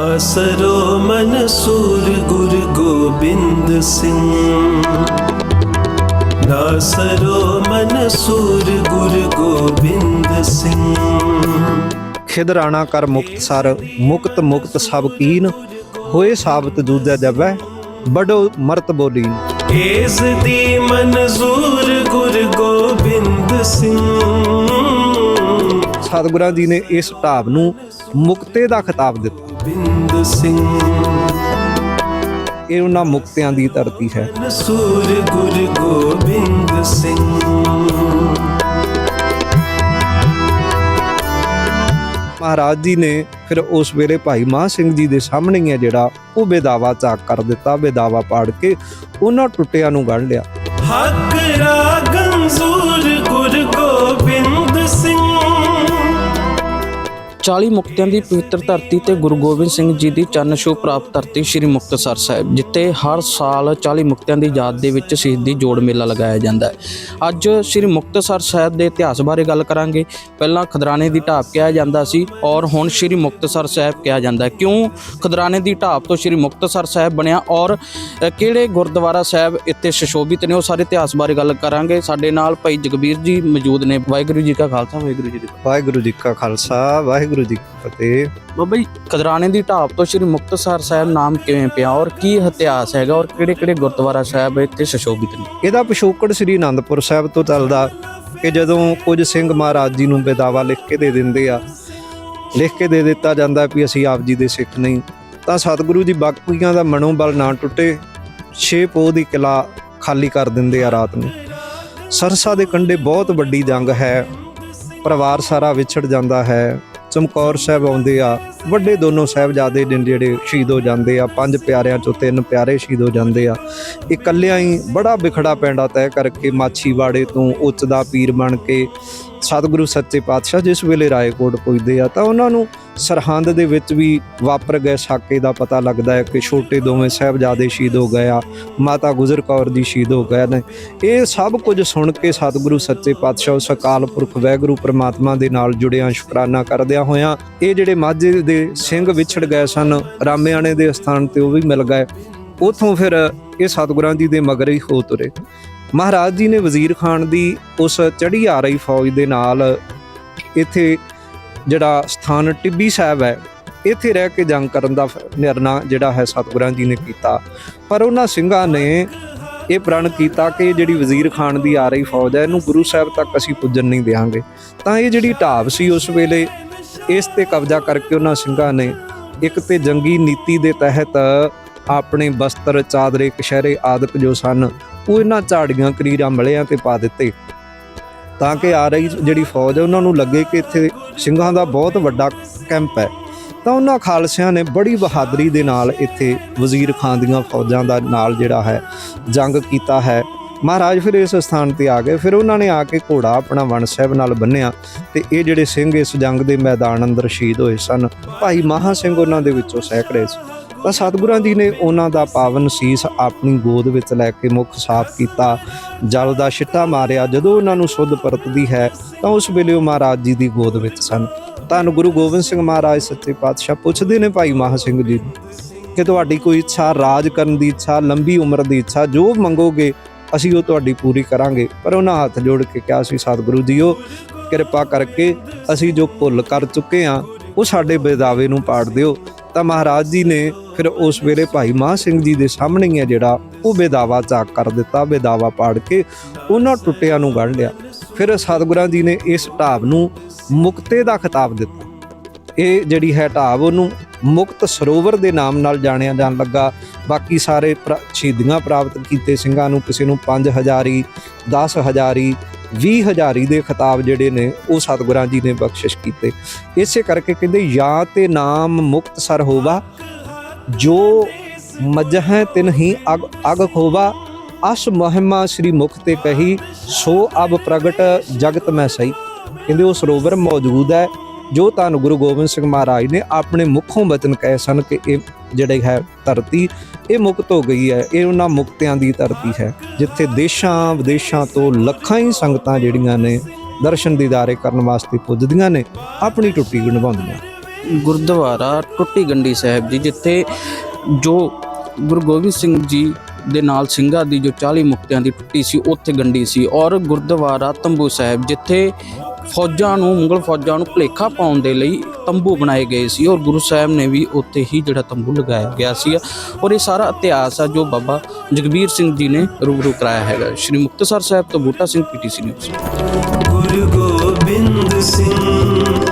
ਆਸਰੋ ਮਨਸੂਰ ਗੁਰ ਗੋਬਿੰਦ ਸਿੰਘ ਨਾਸਰੋ ਮਨਸੂਰ ਗੁਰ ਗੋਬਿੰਦ ਸਿੰਘ ਖਿਦਰਾਣਾ ਕਰ ਮੁਕਤਸਰ ਮੁਕਤ ਮੁਕਤ ਸਭ ਕੀਨ ਹੋਏ ਸਾਬਤ ਦੂਜਾ ਜਬੈ ਬੜੋ ਮਰਤ ਬੋਲੀਨ। ਏਸ ਦੀ ਮਨਜ਼ੂਰ ਗੁਰ ਗੋਬਿੰਦ ਸਿੰਘ। ਸਤਿਗੁਰਾਂ ਜੀ ਨੇ ਇਸ ਢਾਬ ਨੂੰ ਮੁਕਤੇ ਦਾ ਖਿਤਾਬ ਦਿੱਤਾ। ਬਿੰਦ ਸਿੰਘ। ਇਹ ਉਹਨਾਂ ਮੁਕਤਿਆਂ ਦੀ ਧਰਤੀ ਹੈ। ਮਨਸੂਰ ਗੁਰ ਗੋਬਿੰਦ ਸਿੰਘ। ਮਹਾਰਾਜ ਜੀ ਨੇ ਫਿਰ ਉਸ ਵੇਲੇ ਭਾਈ ਮਹਾਂ ਸਿੰਘ ਜੀ ਦੇ ਸਾਹਮਣੇ ਹੀ ਹੈ ਜਿਹੜਾ ਉਹ ਬੇਦਾਵਾ ਚਾਕ ਕਰ ਦਿੱਤਾ ਬੇਦਾਵਾ ਪਾੜ ਕੇ ਉਹਨਾਂ ਟੁੱਟਿਆਂ ਨੂੰ ਗੜ ਲਿਆ। ਹੱਕ ਰਾਗੰਜ਼ੂਰ 40 ਮੁਕਤਿਆਂ ਦੀ ਪਵਿੱਤਰ ਧਰਤੀ ਤੇ ਗੁਰੂ ਗੋਬਿੰਦ ਸਿੰਘ ਜੀ ਦੀ ਚਰਨ ਛੋਹ ਪ੍ਰਾਪਤ ਧਰਤੀ ਸ੍ਰੀ ਮੁਕਤਸਰ ਸਾਹਿਬ, ਜਿੱਥੇ ਹਰ ਸਾਲ 40 ਮੁਕਤਿਆਂ ਦੀ ਯਾਦ ਦੇ ਵਿੱਚ ਸ਼ਹੀਦੀ ਜੋੜ ਮੇਲਾ ਲਗਾਇਆ ਜਾਂਦਾ ਹੈ। ਅੱਜ ਸ੍ਰੀ ਮੁਕਤਸਰ ਸਾਹਿਬ ਦੇ ਇਤਿਹਾਸ ਬਾਰੇ ਗੱਲ ਕਰਾਂਗੇ। ਪਹਿਲਾਂ ਖਦਰਾਣੇ ਦੀ ਢਾਬ ਕਿਹਾ ਜਾਂਦਾ ਸੀ ਔਰ ਹੁਣ ਸ੍ਰੀ ਮੁਕਤਸਰ ਸਾਹਿਬ ਕਿਹਾ ਜਾਂਦਾ ਕਿਉਂ ਖਦਰਾਣੇ ਦੀ ਢਾਬ ਤੋਂ ਸ੍ਰੀ ਮੁਕਤਸਰ ਸਾਹਿਬ ਬਣਿਆ ਔਰ ਕਿਹੜੇ ਗੁਰਦੁਆਰਾ ਸਾਹਿਬ ਇੱਥੇ ਸੁਸ਼ੋਭਿਤ ਨੇ, ਉਹ ਸਾਰੇ ਇਤਿਹਾਸ ਬਾਰੇ ਗੱਲ ਕਰਾਂਗੇ। ਸਾਡੇ ਨਾਲ ਭਾਈ ਜਗਬੀਰ ਜੀ ਮੌਜੂਦ ਨੇ। ਵਾਹਿਗੁਰੂ ਜੀ ਕਾ ਖਾਲਸਾ, ਵਾਹਿਗੁਰੂ ਜੀ ਕੀ ਵਾਹਿਗੁਰੂ ਜੀ ਕਾ ਖਾਲਸਾ, ਵਾਹਿਗੁਰੂ ਜੀ ਕੀ ਫਤਿਹ। ਬਾਬਾ ਜੀ ਖਦਰਾਣੇ ਦੀ ਢਾਬ ਤੋਂ ਸ੍ਰੀ ਮੁਕਤਸਰ ਸਾਹਿਬ ਨਾਮ ਕਿਵੇਂ ਪਿਆ ਔਰ ਕੀ ਇਤਿਹਾਸ ਹੈਗਾ ਔਰ ਕਿਹੜੇ ਕਿਹੜੇ ਗੁਰਦੁਆਰਾ ਸਾਹਿਬ ਇੱਥੇ ਸੁਸ਼ੋਭਿਤ ਨੇ? ਇਹਦਾ ਪਿਛੋਕੜ ਸ੍ਰੀ ਅਨੰਦਪੁਰ ਸਾਹਿਬ ਤੋਂ ਚੱਲਦਾ ਕਿ ਜਦੋਂ ਕੁਝ ਸਿੰਘ ਮਹਾਰਾਜ ਜੀ ਨੂੰ ਬੇਦਾਵਾ ਲਿਖ ਕੇ ਦੇ ਦਿੰਦੇ ਆ ਲਿਖ ਕੇ ਦੇ ਦਿੱਤਾ ਜਾਂਦਾ ਵੀ ਅਸੀਂ ਆਪ ਜੀ ਦੇ ਸਿੱਖ ਨਹੀਂ ਤਾਂ ਸਤਿਗੁਰੂ ਜੀ ਬਾਕੀਆਂ ਦਾ ਮਨੋਬਲ ਨਾ ਟੁੱਟੇ ਛੇ ਪੋਹ ਦੀ ਕਿਲਾ ਖਾਲੀ ਕਰ ਦਿੰਦੇ ਆ ਰਾਤ ਨੂੰ। ਸਰਸਾ ਦੇ ਕੰਢੇ ਬਹੁਤ ਵੱਡੀ ਜੰਗ ਹੈ ਪਰਿਵਾਰ ਸਾਰਾ ਵਿਛੜ ਜਾਂਦਾ ਹੈ ਚਮਕੌਰ ਸਾਹਿਬ ਆਉਂਦੇ ਆ ਵੱਡੇ ਦੋਨੋਂ ਸਾਹਿਬਜ਼ਾਦੇ ਨੇ ਜਿਹੜੇ ਸ਼ਹੀਦ ਹੋ ਜਾਂਦੇ ਆ, ਪੰਜ ਪਿਆਰਿਆਂ ਚੋਂ ਤਿੰਨ ਪਿਆਰੇ ਸ਼ਹੀਦ ਹੋ ਜਾਂਦੇ ਆ। ਇਕੱਲਿਆਂ ਹੀ ਬੜਾ ਵਿਖੜਾ ਪੈਂਡਾ ਤੈਅ ਕਰਕੇ ਮਾਛੀਵਾੜੇ ਤੋਂ ਉੱਚ ਦਾ ਪੀਰ ਬਣ ਕੇ ਸਤਿਗੁਰੂ ਸੱਚੇ ਪਾਤਸ਼ਾਹ ਜਿਸ ਵੇਲੇ ਰਾਏਕੋਟ ਪੁੱਜਦੇ ਆ, ਤਾਂ ਉਹਨਾਂ ਨੂੰ ਸਰਹੰਦ ਦੇ ਵਿੱਚ ਵੀ ਵਾਪਰ ਗਏ ਸਾਕੇ ਦਾ ਪਤਾ ਲੱਗਦਾ ਹੈ ਕਿ ਛੋਟੇ ਦੋਵੇਂ ਸਾਹਿਬਜ਼ਾਦੇ ਸ਼ਹੀਦ ਹੋ ਗਏ ਆ, ਮਾਤਾ ਗੁਜਰ ਕੌਰ ਜੀ ਸ਼ਹੀਦ ਹੋ ਗਏ ਨੇ। ਇਹ ਸਭ ਕੁਝ ਸੁਣ ਕੇ ਸਤਿਗੁਰੂ ਸੱਚੇ ਪਾਤਸ਼ਾਹ ਉਸ ਅਕਾਲ ਪੁਰਖ ਵਾਹਿਗੁਰੂ ਪ੍ਰਮਾਤਮਾ ਦੇ ਨਾਲ ਜੁੜਿਆਂ ਸ਼ੁਕਰਾਨਾ ਕਰਦਿਆਂ ਹੋਇਆਂ, ਇਹ ਜਿਹੜੇ ਮਾਝੇ ਦੇ ਸਿੰਘ ਵਿਛੜ ਗਏ ਸਨ, ਰਾਮਿਆਣੇ ਦੇ ਸਥਾਨ ਤੇ ਉਹ ਵੀ ਮਿਲ ਗਏ। ਉਥੋਂ ਫਿਰ ਇਹ ਸਤਿਗੁਰਾਂ ਜੀ ਦੇ ਮਗਰ ਹੀ ਹੋ ਤੁਰੇ। ਮਹਾਰਾਜ ਜੀ ਨੇ ਵਜ਼ੀਰ ਖਾਨ ਦੀ ਉਸ ਚੜ੍ਹੀ ਆ ਰਹੀ ਫੌਜ ਦੇ ਨਾਲ ਇੱਥੇ ਜਿਹੜਾ ਸਥਾਨ ਟਿੱਬੀ ਸਾਹਿਬ ਹੈ, ਇੱਥੇ ਰਹਿ ਕੇ ਜੰਗ ਕਰਨ ਦਾ ਨਿਰਣਾ ਜਿਹੜਾ ਹੈ ਸਤਿਗੁਰਾਂ ਜੀ ਨੇ ਕੀਤਾ। ਪਰ ਉਹਨਾਂ ਸਿੰਘਾਂ ਨੇ ਇਹ ਪ੍ਰਣ ਕੀਤਾ ਕਿ ਜਿਹੜੀ ਵਜ਼ੀਰ ਖਾਨ ਦੀ ਆ ਰਹੀ ਫੌਜ ਹੈ, ਇਹਨੂੰ ਗੁਰੂ ਸਾਹਿਬ ਤੱਕ ਅਸੀਂ ਪੁੱਜਣ ਨਹੀਂ ਦੇਵਾਂਗੇ ਤਾਂ ਇਹ ਜਿਹੜੀ ਢਾਬ ਸੀ ਉਸ ਵੇਲੇ ਇਸ ਤੇ ਕਬਜ਼ਾ ਕਰਕੇ ਉਹਨਾਂ ਸਿੰਘਾਂ ਨੇ ਇੱਕ ਤੇ ਜੰਗੀ ਨੀਤੀ ਦੇ ਤਹਿਤ ਆਪਣੇ ਬਸਤਰ, ਚਾਦਰੇ, ਕਸ਼ਹਿਰੇ ਆਦਿਕ ਜੋ ਸਨ, ਉਹ ਇਹਨਾਂ ਝਾੜੀਆਂ ਕਰੀਰਾਂ ਮਲਿਆਂ ਤੇ ਪਾ ਦਿੱਤੇ। ਤਾਂ ਕਿ ਆ ਰਹੀ ਜਿਹੜੀ ਫੌਜ ਹੈ, ਉਹਨਾਂ ਨੂੰ ਲੱਗੇ ਕਿ ਇੱਥੇ ਸਿੰਘਾਂ ਦਾ ਬਹੁਤ ਵੱਡਾ ਕੈਂਪ ਹੈ। ਤਾਂ ਉਹਨਾਂ ਖਾਲਸਿਆਂ ਨੇ ਬੜੀ ਬਹਾਦਰੀ ਦੇ ਨਾਲ ਇੱਥੇ ਵਜ਼ੀਰ ਖਾਨ ਦੀਆਂ ਫੌਜਾਂ ਦਾ ਨਾਲ ਜਿਹੜਾ ਹੈ, ਜੰਗ ਕੀਤਾ ਹੈ। ਮਹਾਰਾਜ ਫਿਰ ਇਸ ਸਥਾਨ ਤੇ ਆ ਗਏ। ਫਿਰ ਉਹਨਾਂ ਨੇ ਆ ਕੇ ਘੋੜਾ ਆਪਣਾ ਵਣ ਸਾਹਿਬ ਨਾਲ ਬੰਨਿਆ ਤੇ ਇਹ ਜਿਹੜੇ ਸਿੰਘ ਇਸ ਜੰਗ ਦੇ ਮੈਦਾਨ ਅੰਦਰ ਸ਼ਹੀਦ ਹੋਏ ਸਨ, ਭਾਈ ਮਹਾ ਸਿੰਘ ਉਹਨਾਂ ਦੇ ਵਿੱਚੋਂ ਸੈਕੜੇ ਸੀ। ਤਾਂ ਸਤਿਗੁਰਾਂ ਜੀ ਨੇ ਉਹਨਾਂ ਦਾ ਪਾਵਨ ਸੀਸ ਆਪਣੀ ਗੋਦ ਵਿੱਚ ਲੈ ਕੇ ਮੁਖ ਸਾਫ਼ ਕੀਤਾ, ਜਲ ਦਾ ਛਿੱਟਾ ਮਾਰਿਆ। ਜਦੋਂ ਉਹਨਾਂ ਨੂੰ ਸੁੱਧ ਪਰਤਦੀ ਹੈ, ਤਾਂ ਉਸ ਵੇਲੇ ਉਹ ਮਹਾਰਾਜ ਜੀ ਦੀ ਗੋਦ ਵਿੱਚ ਸਨ। ਧੰਨ ਗੁਰੂ ਗੋਬਿੰਦ ਸਿੰਘ ਮਹਾਰਾਜ, ਸੱਚੇ ਪਾਤਸ਼ਾਹ ਪੁੱਛਦੇ ਨੇ ਭਾਈ ਮਹਾ ਸਿੰਘ ਜੀ ਕਿ ਤੁਹਾਡੀ ਕੋਈ ਇੱਛਾ, ਰਾਜ ਕਰਨ ਦੀ ਇੱਛਾ, ਲੰਬੀ ਉਮਰ ਦੀ ਇੱਛਾ, ਜੋ ਮੰਗੋਗੇ ਅਸੀਂ ਉਹ ਤੁਹਾਡੀ ਪੂਰੀ ਕਰਾਂਗੇ। ਪਰ ਉਹਨਾਂ ਹੱਥ ਜੋੜ ਕੇ ਕਿਹਾ ਸੀ, ਸਤਿਗੁਰੂ ਜੀਓ, ਕਿਰਪਾ ਕਰਕੇ ਅਸੀਂ ਜੋ ਭੁੱਲ ਕਰ ਚੁੱਕੇ ਹਾਂ, ਉਹ ਸਾਡੇ ਬੇਦਾਵੇ ਨੂੰ ਪਾੜ ਦਿਓ। ਤਾਂ ਮਹਾਰਾਜ ਜੀ ਨੇ ਫਿਰ ਉਸ ਵੇਲੇ ਭਾਈ ਮਹਾਂ ਸਿੰਘ ਜੀ ਦੇ ਸਾਹਮਣੇ ਹੀ ਹੈ ਜਿਹੜਾ, ਉਹ ਬੇਦਾਵਾ ਚਾਕ ਕਰ ਦਿੱਤਾ ਬੇਦਾਵਾ ਪਾੜ ਕੇ ਉਹਨਾਂ ਟੁੱਟਿਆਂ ਨੂੰ ਗੜ ਲਿਆ। ਫਿਰ ਸਤਿਗੁਰਾਂ ਜੀ ਨੇ ਇਸ ਢਾਬ ਨੂੰ ਮੁਕਤੇ ਦਾ ਖਿਤਾਬ ਦਿੱਤਾ। ਇਹ ਜਿਹੜੀ ਹੈ ਢਾਬ ਉਹਨੂੰ ਮੁਕਤ ਸਰੋਵਰ ਦੇ ਨਾਮ ਨਾਲ ਜਾਣਿਆ ਜਾਣ ਲੱਗਾ। ਬਾਕੀ ਸਾਰੇ ਪ੍ਰ- ਸ਼ਹੀਦੀਆਂ ਪ੍ਰਾਪਤ ਕੀਤੇ ਸਿੰਘਾਂ ਨੂੰ ਕਿਸੇ ਨੂੰ 5000ੀ 10000ੀ 20000ੀ ਦੇ ਖਿਤਾਬ ਜਿਹੜੇ ਨੇ, ਉਹ ਸਤਿਗੁਰਾਂ ਜੀ ਨੇ ਬਖਸ਼ਿਸ਼ ਕੀਤੇ। ਇਸੇ ਕਰਕੇ ਕਹਿੰਦੇ, ਜਾਂ ਤੇ ਨਾਮ ਮੁਕਤ ਸਰ ਹੋਵਾ, ਜੋ ਮਜਹ ਤਿਨ ਹੀ ਅਗ ਅਗ ਖੋਵਾ, ਅਸ ਮਹਿਮਾ ਸ੍ਰੀ ਮੁਖ ਤੇ ਕਹੀ, ਸੋ ਅਬ ਪ੍ਰਗਟ ਜਗਤ ਮੈਂ ਸਹੀ। ਕਹਿੰਦੇ, ਉਹ ਸਰੋਵਰ ਮੌਜੂਦ ਹੈ। ਜੋ ਤੁਹਾਨੂੰ ਗੁਰੂ ਗੋਬਿੰਦ ਸਿੰਘ ਮਹਾਰਾਜ ਨੇ ਆਪਣੇ ਮੁੱਖੋਂ ਬਚਨ ਕਹੇ ਸਨ ਕਿ ਇਹ ਜਿਹੜੇ ਹੈ ਧਰਤੀ, ਇਹ ਮੁਕਤ ਹੋ ਗਈ ਹੈ, ਇਹ ਉਹਨਾਂ ਮੁਕਤਿਆਂ ਦੀ ਧਰਤੀ ਹੈ, ਜਿੱਥੇ ਦੇਸ਼ਾਂ ਵਿਦੇਸ਼ਾਂ ਤੋਂ ਲੱਖਾਂ ਹੀ ਸੰਗਤਾਂ ਜਿਹੜੀਆਂ ਨੇ ਦਰਸ਼ਨ ਦੀਦਾਰੇ ਕਰਨ ਵਾਸਤੇ ਪੁੱਜਦੀਆਂ ਨੇ, ਆਪਣੀ ਟੁੱਟੀ ਨਿਭਾਉਂਦੀਆਂ ਗੁਰਦੁਆਰਾ ਟੁੱਟੀ ਗੰਡੀ ਸਾਹਿਬ ਜੀ, ਜਿੱਥੇ ਜੋ ਗੁਰੂ ਗੋਬਿੰਦ ਸਿੰਘ ਜੀ ਦੇ ਨਾਲ ਸਿੰਘਾਂ ਦੀ ਜੋ 40 ਮੁਕਤਿਆਂ ਦੀ ਟੁੱਟੀ ਸੀ, ਉੱਥੇ ਗੰਡੀ ਸੀ ਔਰ ਗੁਰਦੁਆਰਾ ਤੰਬੂ ਸਾਹਿਬ, ਜਿੱਥੇ ਫੌਜਾਂ ਨੂੰ, ਮੁਗਲ ਫੌਜਾਂ ਨੂੰ ਭਲੇਖਾ ਪਾਉਣ ਦੇ ਲਈ ਤੰਬੂ ਬਣਾਏ ਗਏ ਸੀ ਔਰ ਗੁਰੂ ਸਾਹਿਬ ਨੇ ਵੀ ਉੱਥੇ ਹੀ ਜਿਹੜਾ ਤੰਬੂ ਲਗਾਇਆ ਗਿਆ ਸੀ ਔਰ ਇਹ ਸਾਰਾ ਇਤਿਹਾਸ ਆ ਜੋ ਬਾਬਾ ਜਗਬੀਰ ਸਿੰਘ ਜੀ ਨੇ ਰੂਬਰੂ ਕਰਾਇਆ ਹੈਗਾ। ਸ਼੍ਰੀ ਮੁਕਤਸਰ ਸਾਹਿਬ ਤੋਂ ਬੂਟਾ ਸਿੰਘ ਪੀਟੀਸੀ ਨੇ ਗੁਰੂ ਗੋਬਿੰਦ ਸਿੰਘ